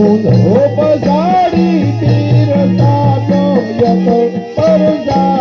ઊંધો પસાડી તીર તો યતો પર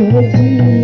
Thank you.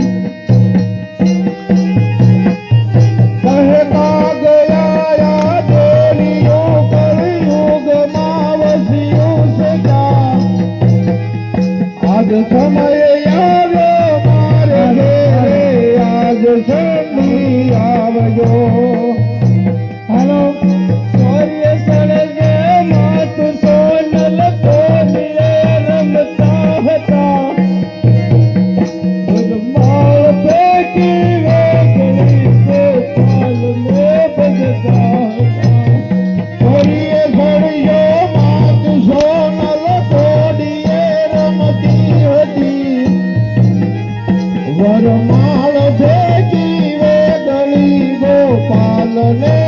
રમાળ જે દીવો ગલી ગોપાલને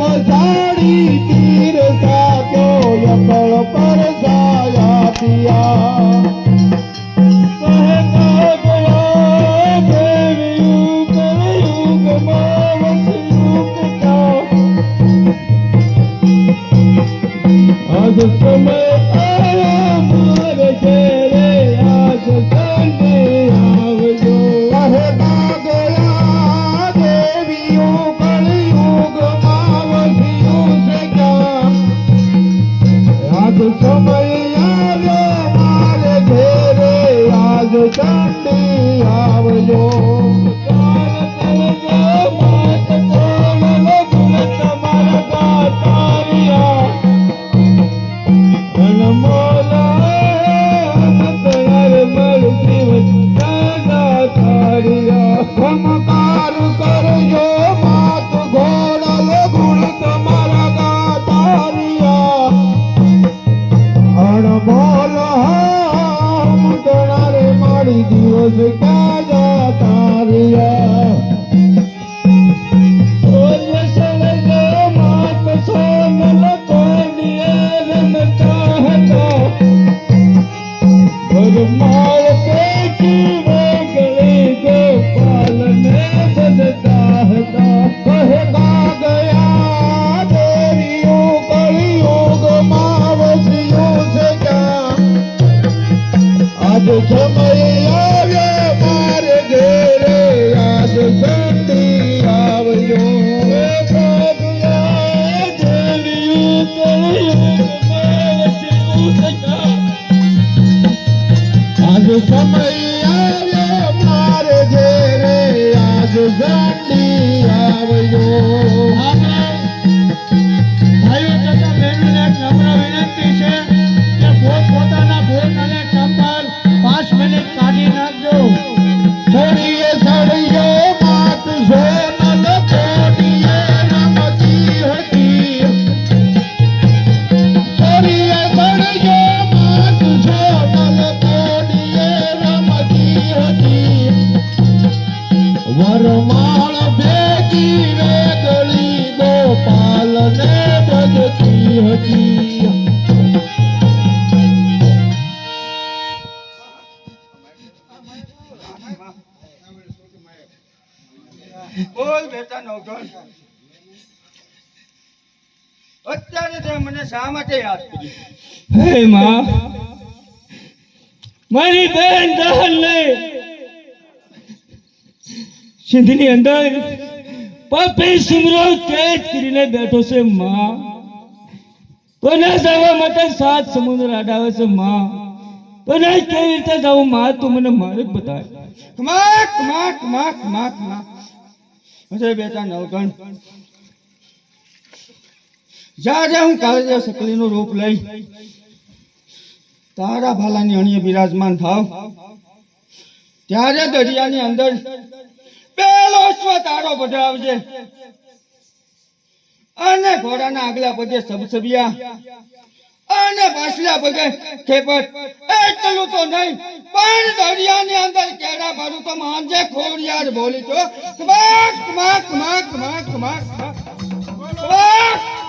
સાડી તીર સાચો યકળ પર સાયા પિયા. હજી બોલ બેટા યાદ કરી? હે માં મારી બેન દહન અંદર પાપે સુમરો કેદ કરીને બેઠો છે માં. કોના સાત સમુદ્ર અડાવે છે, માં. કોને કેવી રીતે જવું, માં, તું મને મારે બતાય. માક માક માક માક માક અરે બેટા નવગણ જા જા, હું કાલે સકલીનું રૂપ લઈ. તારા ભાલાની અણીએ બિરાજમાન થાવ. ત્યારે દરિયાની અંદર પેલો સ્વ તારો પધરાવજે અને ઘોડાના આગલા પગે સબસબિયા અને પાછલા પગે ખેપટ એટલું તો નહીં પણ દરિયાની અંદર કેડા ભરું તો માંજે ખોડિયાર બોલી તો માક માક માક માક માક કમાક